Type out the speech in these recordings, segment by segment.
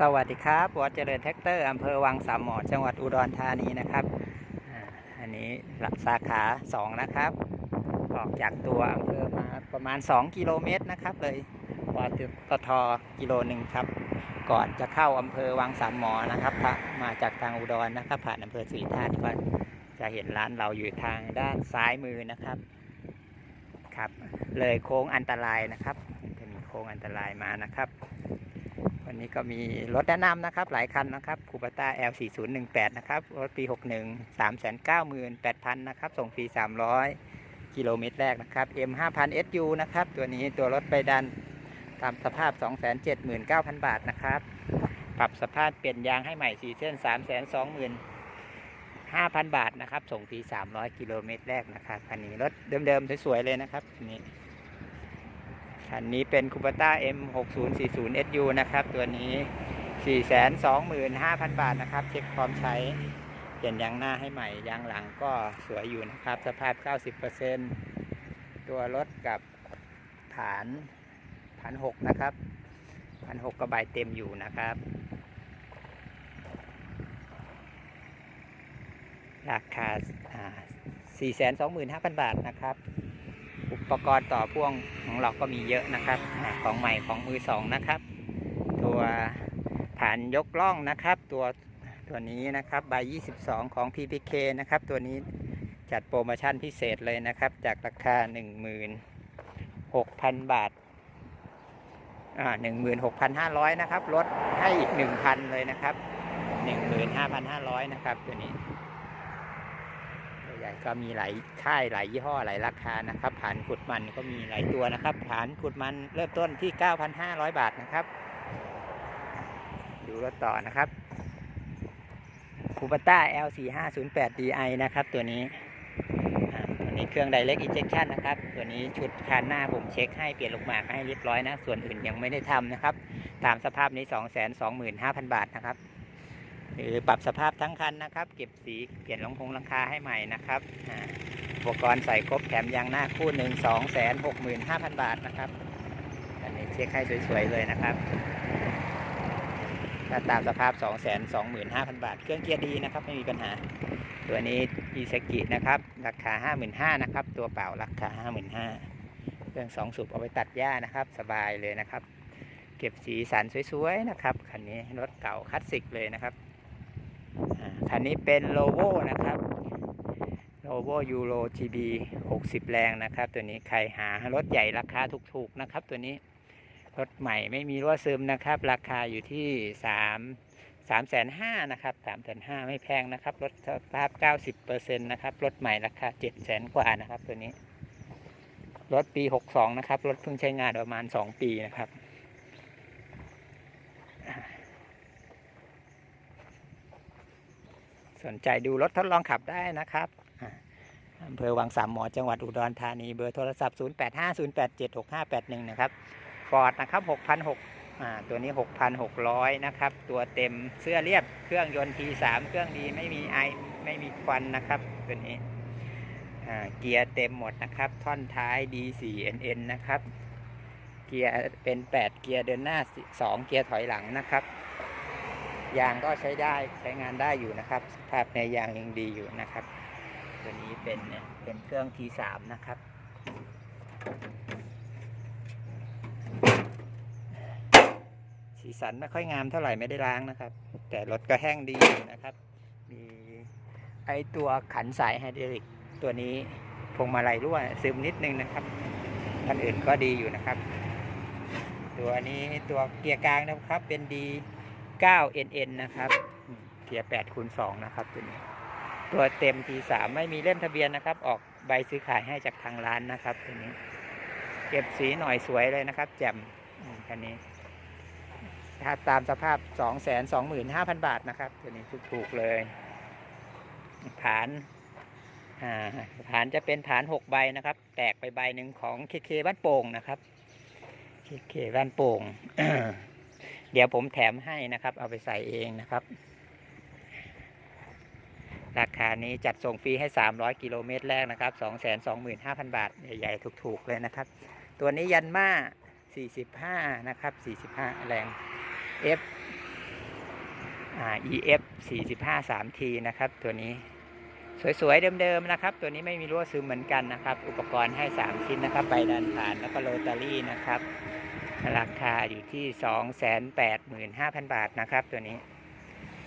สวัสดีครับวอเจริญแท็กเตอร์อำเภอวังสามหมอจังหวัดอุดรธานีนะครับอันนี้หลักสาขา2นะครับ ออกจากตัวอำเภอมาประมาณ 2 กิโลเมตรนะครับ เลยปตทกิโลหนึ่งครับ ก่อนจะเข้าอำเภอวังสามหมอนะครับมาจากทางอุดรนะครับ ผ่านอำเภอศรีธาตุก็จะเห็นร้านเราอยู่ทางด้านซ้ายมือนะครับครับ เลยโค้งอันตรายนะครับ จะมีโค้งอันตรายมานะครับ วันนี้ก็มีรถแนะนำนะครับหลายคันนะครับคูปต้า L4018 นะครับรถปี 61 398,000นะครับส่งฟรี 300 กิโลเมตรแรกนะครับ M5000 SU นะครับตัวนี้ตัวรถไปดันตามสภาพ 279,000 บาทนะครับ ปรับสภาพเปลี่ยนยางให้ใหม่ 4 เส้น 325,000 บาทนะครับ ส่งฟรี 300 กิโลเมตรแรกนะครับคันนี้รถเดิมๆสวยๆเลยนะครับนนี้ คันนี้เป็นคูปต้า M6040 SU นะครับ ตัวนี้ 425,000 บาทนะครับ เช็คพร้อมใช้ เปลี่ยนยางหน้าให้ใหม่ ยางหลังก็สวยอยู่นะครับ สภาพ 90%ตัวรถกับฐานฐาน6นะครับฐาน6กระบายเต็มอยู่นะครับราคาอ่า425,000 บาทนะครับ อุปกรณ์ต่อพ่วงของเราก็มีเยอะนะครับ ของใหม่ของมือสองนะครับ ตัวฐานยกล่องนะครับ ตัวตัวนี้นะครับใบ 22 ของ PPK นะครับ ตัวนี้จัดโปรโมชั่นพิเศษเลยนะครับ จากราคา 16,000 บาทอ่า16,500 นะครับ ลดให้อีก 1,000 เลยนะครับ 15,500 นะครับ ตัวนี้ ก็มีหลายค่ายหลายยี่ห้อหลายราคานะครับฐานขุดมันก็มีหลายตัวนะครับฐานขุดมันเริ่มต้นที่ 9,500 บาทนะครับ ดูรถต่อนะครับคูปต้า L4508DI นะครับตัวนี้ตัวนี้เครื่อง Direct Injection นะครับ ตัวนี้ชุดคันหน้าผมเช็คให้เปลี่ยนลูกหมากให้เรียบร้อยนะ ส่วนอื่นยังไม่ได้ทำนะครับ ตามสภาพนี้ 225,000 บาทนะครับ หรือปรับสภาพทั้งคันนะครับ เก็บสีเปลี่ยนลงคงลังคาให้ใหม่นะครับอุปกรณ์ใส่ครบแถมยางหน้าคู่หนึ่งสองแสนหกหมื่นห้าพันบาทนะครับอันนี้เช็คให้สวยๆเลยนะครับถ้าตามสภาพ 2 2 5 0 0 0 บาท เครื่องเกียร์ดีนะครับ ไม่มีปัญหา ตัวนี้อีสกินะครับ ราคา 55,000นะครับ ตัวเปล่าราคา 55,000เครื่องสองสูบเอาไปตัดหญ้านะครับ สบายเลยนะครับ เก็บสีสันสวยๆนะครับ คันนี้รถเก่าคลาสสิกเลยนะครับ คันนี้เป็นโลโวนะครับโลโวยูโร GB 60แรงนะครับ ตัวนี้ใครหารถใหญ่ราคาถูกๆนะครับ ตัวนี้รถใหม่ไม่มีรั่วซึมนะครับ ราคาอยู่ที่3 3 5 0 0 0นห้านะครับ3 5 0 0 0ไม่แพงนะครับรถสภาพ90%นตนะครับรถใหม่ราคา7 0 0 0 0 0กว่านะครับ ตัวนี้ รถปี62นะครับ รถเพิ่งใช้งานประมาณ2ปีนะครับ สนใจดูรถทดลองขับได้นะครับอ่าอำเภอวังสามหมอจังหวัดอุดรธานีเบอร์โทรศัพท์ 0850876581 นะครับฟอร์ดนะครับ6,600อ่าตัวนี้ 6,600 นะครับ ตัวเต็มเสื้อเรียบเครื่องยนต์ T3 เครื่องดีไม่มีไอไม่มีควันนะครับ ตัวนี้อ่าเกียร์เต็มหมดนะครับ ท่อนท้าย D4NN นะครับ เกียร์เป็น 8 เกียร์เดินหน้า 2 เกียร์ถอยหลังนะครับ ยางก็ใช้ได้ใช้งานได้อยู่นะครับ สภาพในยางยังดีอยู่นะครับ ตัวนี้เป็นเนี่ยเป็นเครื่อง T3 นะครับสีสันไม่ค่อยงามเท่าไหร่ไม่ได้ล้างนะครับ แต่รถก็แห้งดีอยู่นะครับ มีไอตัวขันสายไฮดรอลิกตัวนี้พวงมาลัยรั่วซึมนิดนึงนะครับคันอื่นก็ดีอยู่นะครับ ตัวนี้ตัวเกียร์กลางนะครับเป็นดี 9NN นะครับอืมเกียร์8คูณ2นะครับตัวนี้ ตัวเต็ม T3 ไม่มีเล่มทะเบียนนะครับ ออกใบซื้อขายให้จากทางร้านนะครับตัวนี้ เก็บสีหน่อยสวยเลยนะครับ แจ่มอืมคันนี้ถ้าตามสภาพ 225,000 บาทนะครับ ตัวนี้ถูกๆเลย ฐานอ่าฐานจะเป็นฐาน6ใบนะครับ แตกไปใบหนึ่งของเคเคบ้านโป่งนะครับเคเคบ้านโป่ง เดี๋ยวผมแถมให้นะครับ เอาไปใส่เองนะครับ ราคานี้จัดส่งฟรีให้ 300 กิโลเมตรแรกนะครับ 225,000 บาท ใหญ่ๆ ถูกๆ เลยนะครับ ตัวนี้ยันมา45 นะครับ 45 แรง F อ่า EF 45 3T นะครับ ตัวนี้สวย ๆ เดิม ๆ นะครับ ตัวนี้ไม่มีรั่วซึมเหมือนกันนะครับ อุปกรณ์ให้ 3 ชิ้นนะครับ ใบดันผ่านแล้วก็โรตารี่นะครับ ราคาอยู่ที่ 285,000 บาทนะครับ ตัวนี้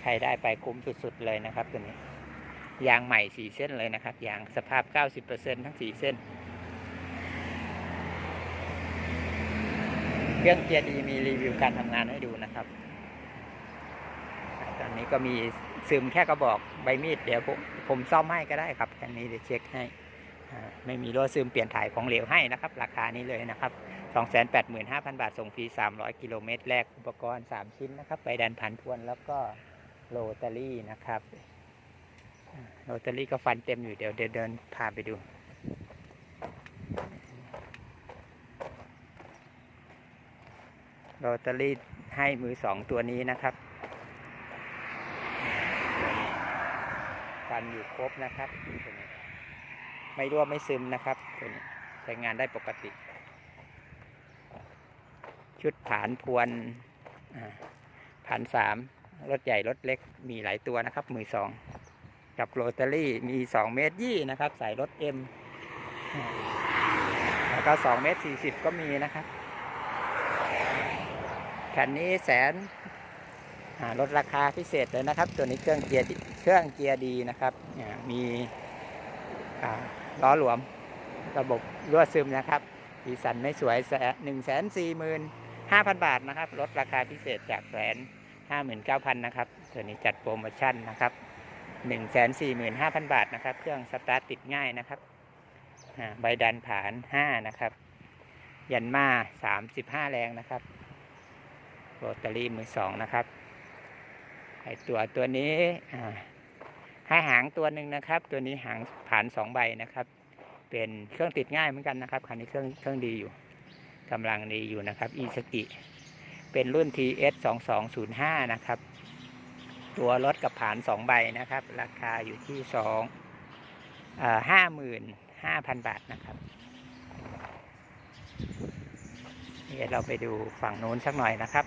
ใครได้ไปคุ้มสุดๆเลยนะครับ ตัวนี้ ยางใหม่4เส้นเลยนะครับ ยางสภาพ 90%ทั้ง4เส้น เครื่องเกียร์ดีมีรีวิวการทำงานให้ดูนะครับ ตอนนี้ก็มีซึมแค่กระบอกใบมีด เดี๋ยวผมผมซ่อมให้ก็ได้ครับอันนี้เดี๋ยวเช็คให้ ไม่มีรั่วซึมเปลี่ยนถ่ายของเหลวให้นะครับ ราคานี้เลยนะครับ 285,000 บาท ส่งฟรี 300 กิโลเมตร แรกอุปกรณ์ 3 ชิ้นนะครับใบแดนผ่านทวนแล้วก็โรตารี่นะครับโรตารี่ก็ฟันเต็มอยู่เดี๋ยวเดินพาไปดูโรตารี่ให้มือสองตัวนี้นะครับฟันอยู่ครบนะครับ ไม่รั่วไม่ซึมนะครับตัวนี้ใช้งานได้ปกติ ชุดผานพวนอ่าผานสามรถใหญ่รถเล็กมีหลายตัวนะครับ มือสองกับโรตารี่มีสองเมตรยี่นะครับ ใส่รถเอ็มแล้วก็สองเมตรสี่สิบก็มีนะครับคันนี้แสนลดราคาพิเศษเลยนะครับ ตัวนี้เครื่องเกียร์เครื่องเกียร์ดีนะครับมีล้อหลวมระบบรั่วซึมนะครับสีสันไม่สวยหนึ่งแสนสี่หมื่น ห้าพันบาทนะครับลดราคาพิเศษจากแสนห้าหมื่นเก้าพันนะครับตัวนี้จัดโปรโมชั่นนะครับหนึ่งแสนสี่หมื่นห้าพันบาทนะครับ เครื่องสตาร์ทติดง่ายนะครับใบดันผานห้านะครับ ยันมาสามสิบห้าแรงนะครับโรตารี่มือสองนะครับไอตัวตัวนี้ให้หางตัวหนึ่งนะครับ ตัวนี้หางผ่านสองใบนะครับ เป็นเครื่องติดง่ายเหมือนกันนะครับคันนี้เครื่องเครื่องดีอยู่ กำลังดีอยู่นะครับอีสกิเป็นรุ่น TS 2 2 0 5นะครับ ตัวรถกับผ่านสองใบนะครับ ราคาอยู่ที่สองห้าหมื่นห้าพันบาทนะครับเดี๋ยวเราไปดูฝั่งโน้นสักหน่อยนะครับ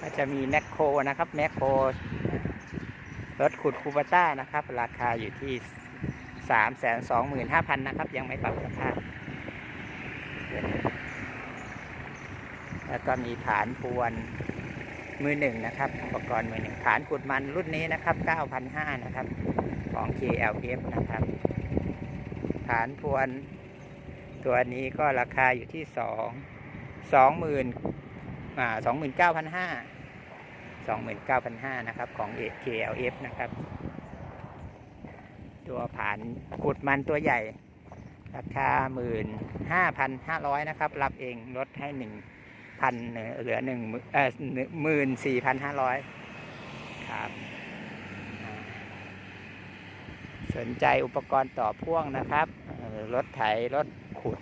ก็จะมีแมคโครนะครับแมคโครรถขุดคูปต้านะครับ ราคาอยู่ที่สามแสนสองหมื่นห้าพันนะครับ ยังไม่ปรับสภา แล้วก็มีฐานพวนมือหนึ่งนะครับ อุปกรณ์มือหนึ่งฐานขุดมันรุ่นนี้นะครับ9,500นะครับ ของ KLF นะครับ ฐานพวนตัวนี้ก็ราคาอยู่ที่สองสองหมื่นอ่าสองหมื่นเก้าพันห้าสองหมื่นเก้าพันห้านะครับ ของ KLF นะครับ ตัวผ่านกุดมันตัวใหญ่ ราคาหมื่นห้าพันห้าร้อยนะครับ รับเองลดให้หนึ่ง พันเหลือหนึ่งเอ่อหมื่นสี่พันห้าร้อยครับสนใจอุปกรณ์ต่อพ่วงนะครับรถไถรถขุด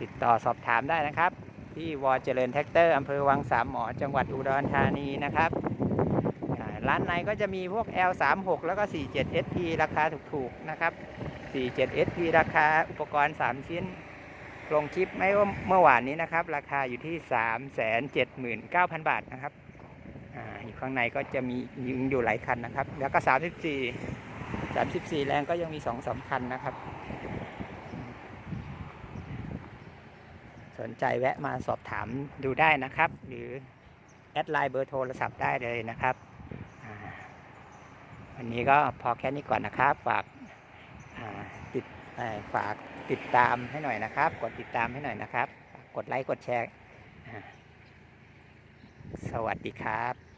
ติดต่อสอบถามได้นะครับ ที่วอเจริญแท็กเตอร์อำเภอวังสามหมอจังหวัดอุดรธานีนะครับร้านในก็จะมีพวก L36 แล้วก็ 47 SP ราคาถูกๆนะครับ 47 SP ราคาอุปกรณ์ 3 ชิ้น ลงคลิปไม่ว่าเมื่อวานนี้นะครับ ราคาอยู่ที่379,000บาทนะครับอาอยู่ข้างในก็จะมียิงอยู่หลายคันนะครับ แล้วก็34 34แรงก็ยังมี2สาคันนะครับ สนใจแวะมาสอบถามดูได้นะครับ หรือแอดไลน์เบอร์โทรศัพท์ได้เลยนะครับวันนี้ก็พอแค่นี้ก่อนนะครับ ฝากติด ฝากติดตามให้หน่อยนะครับ กดติดตามให้หน่อยนะครับ กดไลค์กดแชร์ สวัสดีครับ